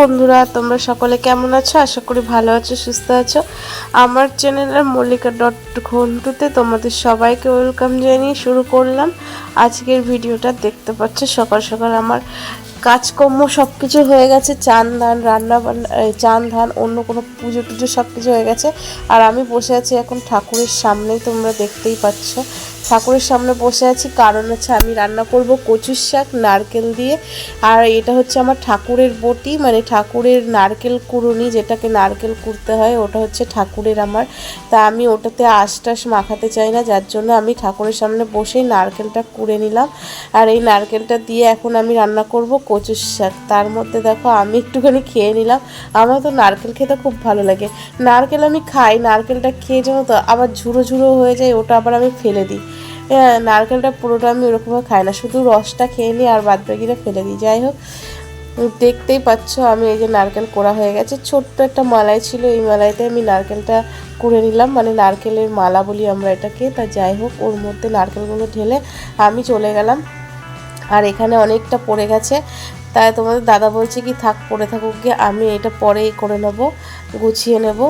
বন্ধুরা, তোমরা সকলে কেমন আছো? আশা করি ভালো আছো, সুস্থ আছো। আমার চ্যানেলের মল্লিকা ডট ঘন্টুতে তোমাদের সবাইকে ওয়েলকাম জানিয়ে শুরু করলাম। আজকের ভিডিওটা দেখতে পাচ্ছ সকাল সকাল আমার কাজকর্ম সব কিছু হয়ে গেছে, চান ধান রান্না বান্না চান, ধান, অন্য কোনো পুজো টুজো সব কিছু হয়ে গেছে। আর আমি বসে আছি এখন ঠাকুরের সামনেই, তোমরা দেখতেই পাচ্ছ। ঠাকুরের সামনে বসে আছি, কারণ হচ্ছে আমি রান্না করব কচুর শাক, নারকেল দিয়ে। আর এটা হচ্ছে আমার ঠাকুরের বটি মানে ঠাকুরের নারকেল কুড়ুনি, যেটাকে নারকেল কুড়তে হয়, ওটা হচ্ছে ঠাকুরের আমার। তা আমি ওটাতে আশ টাশ মাখাতে চাই না, যার জন্য আমি ঠাকুরের সামনে বসেই নারকেলটা কুড়ে নিলাম। আর এই নারকেলটা দিয়ে এখন আমি রান্না করব কচুর শাক। তার মধ্যে দেখো, আমি একটুখানি খেয়ে নিলাম। আমার তো নারকেল খেতে খুব ভালো লাগে। নারকেল আমি খাই, নারকেলটা খেয়ে যেন তো, আবার ঝুড়ো ঝুড়ো হয়ে যায়, ওটা আবার আমি ফেলে দিই। হ্যাঁ নারকেলটা পুরোটা আমি ওরকমভাবে খাই না, শুধু রসটা খেয়ে নিই আর বাদ বাকিটা ফেলে দিই। যাই হোক, দেখতেই পাচ্ছ আমি এই যে নারকেল কোড়া হয়ে গেছে। ছোট্ট একটা মালাই ছিল, এই মালাইতে আমি নারকেলটা কুড়ে নিলাম। মানে নারকেলের মালা বলি আমরা এটাকে। তা যাই হোক, ওর মধ্যে নারকেলগুলো ঢেলে আমি চলে গেলাম। আর এখানে অনেকটা পড়ে গেছে। তাই তোমাদের দাদা বলছে কি, থাক, পড়ে থাকুক গিয়ে। আমি এটা পরেই করে নেব, গুছিয়ে নেব।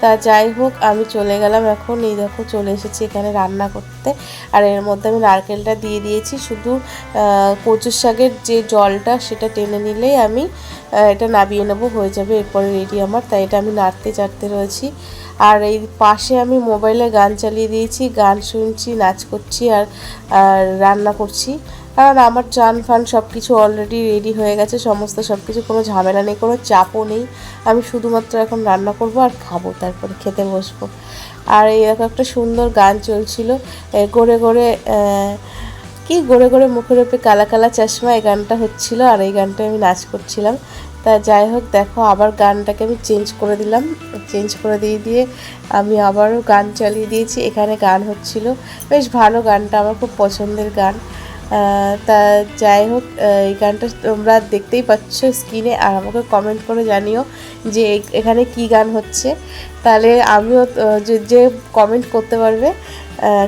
তা যাই হোক, আমি চলে গেলাম এখন। এই দেখো, চলে এসেছি এখানে রান্না করতে। আর এর মধ্যে আমি নারকেলটা দিয়ে দিয়েছি। শুধু কচুর শাকের যে জলটা, সেটা টেনে নিলেই আমি এটা নাবিয়ে নেব। হয়ে যাবে এরপরে রেডি আমার। তাই এটা আমি নাড়তে চাড়তে রয়েছি। আর এই পাশে আমি মোবাইলে গান চালিয়ে দিয়েছি। গান শুনছি, নাচ করছি আর রান্না করছি। কারণ আমার চান ফান সব কিছু অলরেডি রেডি হয়ে গেছে, সমস্ত সব কিছু কোনো ঝামেলা নেই, কোনো চাপও নেই। আমি শুধুমাত্র এখন রান্না করব আর খাব, তারপরে খেতে বসবো। আর এরকম একটা সুন্দর গান চলছিল গড়ে গড়ে কি গড়ে গড়ে মুখের উপরে কালা কালা চশমা, এই গানটা হচ্ছিল আর এই গানটা আমি নাচ করছিলাম। তা যাই হোক, দেখো, আবার গানটাকে আমি চেঞ্জ করে দিলাম। চেঞ্জ করে দিয়ে দিয়ে আমি আবারও গান চালিয়ে দিয়েছি। এখানে গান হচ্ছিল। বেশ ভালো গানটা, আমার খুব পছন্দের গান। তা যাই হোক এই গানটা তোমরা দেখতেই পাচ্ছ স্ক্রিনে আর আমাকে কমেন্ট করে জানিও যে এখানে কি গান হচ্ছে। তাহলে আমিও যে কমেন্ট করতে পারবে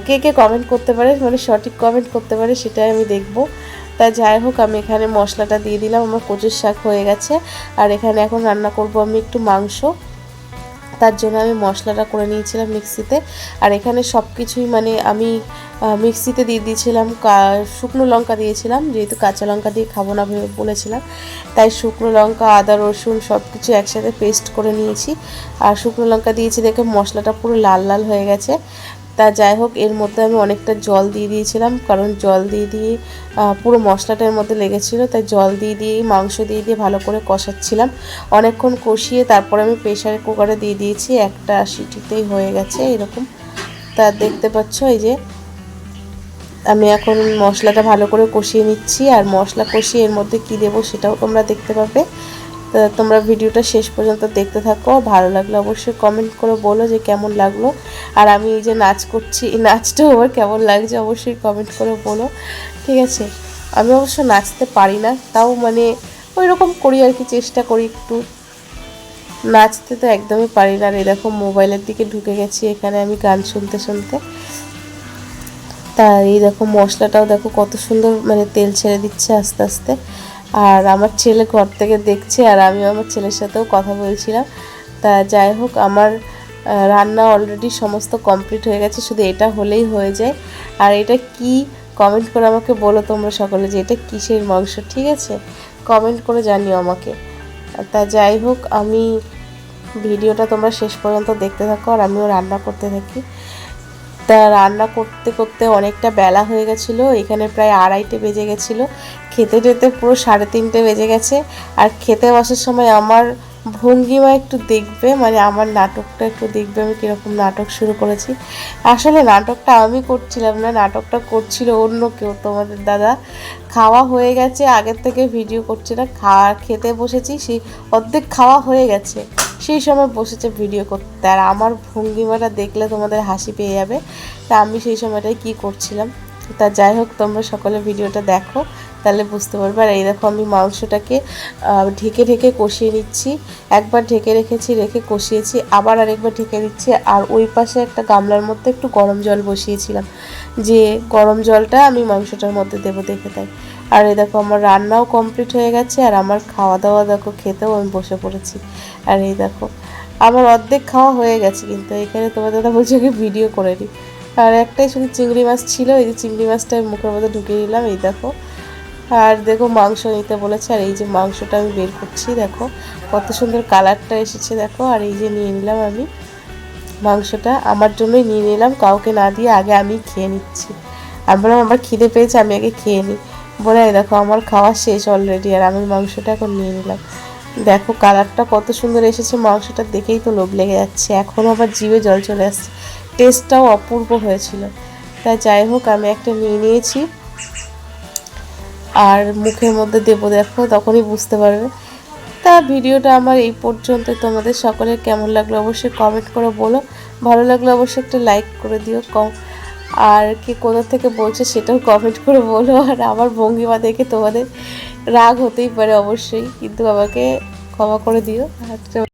কে কে কমেন্ট করতে পারে মানে সঠিক কমেন্ট করতে পারে সেটাই আমি দেখব। তা যাই হোক, আমি এখানে মশলাটা দিয়ে দিলাম, আমার কচুর শাক হয়ে গেছে, আর এখানে এখন রান্না করব আমি একটু মাংস। তার জন্য আমি মশলাটা করে নিয়েছিলাম মিক্সিতে। আর এখানে সব কিছুই মানে আমি মিক্সিতে দিয়ে দিয়েছিলাম শুকনো লঙ্কা দিয়েছিলাম, যেহেতু কাঁচা লঙ্কা দিয়ে খাব না ভেবে বলেছিলাম। তাই শুকনো লঙ্কা, আদা, রসুন সব কিছু একসাথে পেস্ট করে নিয়েছি। আর শুকনো লঙ্কা দিয়েছি দেখে মশলাটা পুরো লাল লাল হয়ে গেছে। তা যাই হোক, এর মধ্যে আমি অনেকটা জল দিয়ে দিয়েছিলাম, কারণ জল দিয়ে দিয়ে পুরো মশলাটার মধ্যে লেগেছিলো, তাই জল দিয়ে দিয়ে মাংস দিয়ে দিয়ে ভালো করে কষাচ্ছিলাম। অনেকক্ষণ কষিয়ে তারপরে আমি প্রেশার কুকারে দিয়ে দিয়েছি, একটা সিটিতেই হয়ে গেছে এরকম। তা দেখতে পাচ্ছ এই যে, আমি এখন মশলাটা ভালো করে কষিয়ে নিচ্ছি, আর মশলা কষিয়ে এর মধ্যে কী দেবো সেটাও তোমরা দেখতে পাবে। তো তোমরা ভিডিওটা শেষ পর্যন্ত দেখতে থাকো, ভালো লাগলে অবশ্যই কমেন্ট করে বলো যে কেমন লাগল। আর আমি এই যে নাচ করছি, এই নাচটাও আমার কেমন লাগছে অবশ্যই কমেন্ট করে বলো, ঠিক আছে? আমি অবশ্য নাচতে পারি না, তাও মানে ওই রকম করি আর কি, চেষ্টা করি একটু। নাচতে তো একদমই পারি না, আর এরকম মোবাইলের দিকে ঢুকে গেছি, এখানে আমি গান শুনতে শুনতে। তা এই দেখো মশলাটাও দেখো কত সুন্দর মানে তেল ছেড়ে দিচ্ছে আস্তে আস্তে। আর আমার ছেলে ঘর থেকে দেখছে, আর আমি আমার ছেলের সাথেও কথা বলছিলাম। তা যাই হোক, আমার রান্না অলরেডি সমস্ত কমপ্লিট হয়ে গেছে, শুধু এটা হলেই হয়ে যায়। আর এটা কি কমেন্ট করে আমাকে বলো তোমরা সকলে যে এটা কিসের মাংস, ঠিক আছে? কমেন্ট করে জানিও আমাকে। তা যাই হোক, আমি ভিডিওটা তোমরা শেষ পর্যন্ত দেখতে থাকো আর আমিও রান্না করতে থাকি। তা রান্না করতে করতে অনেকটা বেলা হয়ে গেছিল, এখানে প্রায় আড়াইটে বেজে গেছিল। খেতে টেতে পুরো সাড়ে তিনটে বেজে গেছে। আর খেতে বসার সময় আমার ভঙ্গিমা একটু দেখবে মানে আমার নাটকটা একটু দেখবে আমি কীরকম নাটক শুরু করেছি। আসলে নাটকটা আমি করছিলাম না, নাটকটা করছিল অন্য কেউ, তোমাদের দাদা। খাওয়া হয়ে গেছে, আগের থেকে ভিডিও করছে না খাওয়া খেতে বসেছি, সেই অর্ধেক খাওয়া হয়ে গেছে, সেই সময় বসেছে ভিডিও করতে। আর আমার ভঙ্গিমাটা দেখলে তোমাদের হাসি পেয়ে যাবে। তা আমি সেই সময়টাই কি করছিলাম? তা যাই হোক, তোমরা সকলে ভিডিওটা দেখো, তাহলে বুঝতে পারবে। আর এই দেখো, আমি মাংসটাকে ঢেকে ঢেকে কষিয়ে নিচ্ছি। একবার ঢেকে রেখেছি, রেখে কষিয়েছি, আবার আরেকবার ঢেকে দিচ্ছি। আর ওই পাশে একটা গামলার মধ্যে একটু গরম জল বসিয়েছিলাম, যে গরম জলটা আমি মাংসটার মধ্যে দেবো দেখে তাই। আর এই দেখো, আমার রান্নাও কমপ্লিট হয়ে গেছে, আর আমার খাওয়া দাওয়া দেখো, খেতেও আমি বসে পড়েছি। আর এই দেখো, আমার অর্ধেক খাওয়া হয়ে গেছে, কিন্তু এখানে তোমার দাদা বলছে ভিডিও করে নিই আর একটাই শুধু চিংড়ি মাছ ছিল, এই যে চিংড়ি মাছটা আমি মুখের মধ্যে ঢুকিয়ে নিলাম, এই দেখো। আর দেখো মাংস নিতে বলেছে, আর এই যে মাংসটা আমি বের করছি, দেখো। কত সুন্দর কালারটা এসেছে, দেখো। আর এই যে নিয়ে নিলাম আমি মাংসটা, আমার জন্যই নিয়ে নিলাম, কাউকে না দিয়ে আগে আমি খেয়ে নিচ্ছি। আমি বললাম, আমার খিদে পেয়েছে, আমি আগে খেয়ে নিই। বলে দেখো, আমার খাওয়া শেষ অলরেডি আর আমি মাংসটা এখন নিয়ে নিলাম। দেখো, কালারটা কত সুন্দর এসেছে, মাংসটা দেখেই তো লোভ লেগে যাচ্ছে। এখনও আবার জিভে জল চলে আসছে। টেস্টটাও অপূর্ব হয়েছিল। তাই যাই হোক, আমি একটা নিয়ে নিয়েছি। আর মুখের মধ্যে দেবো দেখো, তখনই বুঝতে পারবে। তা ভিডিওটা আমার এই পর্যন্ত। তোমাদের সকলের কেমন লাগল অবশ্যই কমেন্ট করে বলো। ভালো লাগলে অবশ্যই একটা লাইক করে দিও। কম আর কি কোথা থেকে বলছে সেটাও কমেন্ট করে বলো। আর আমার ভঙ্গিমা দেখে তোমাদের রাগ হতেই পারে অবশ্যই। কিন্তু আমাকে ক্ষমা করে দিও। আচ্ছা।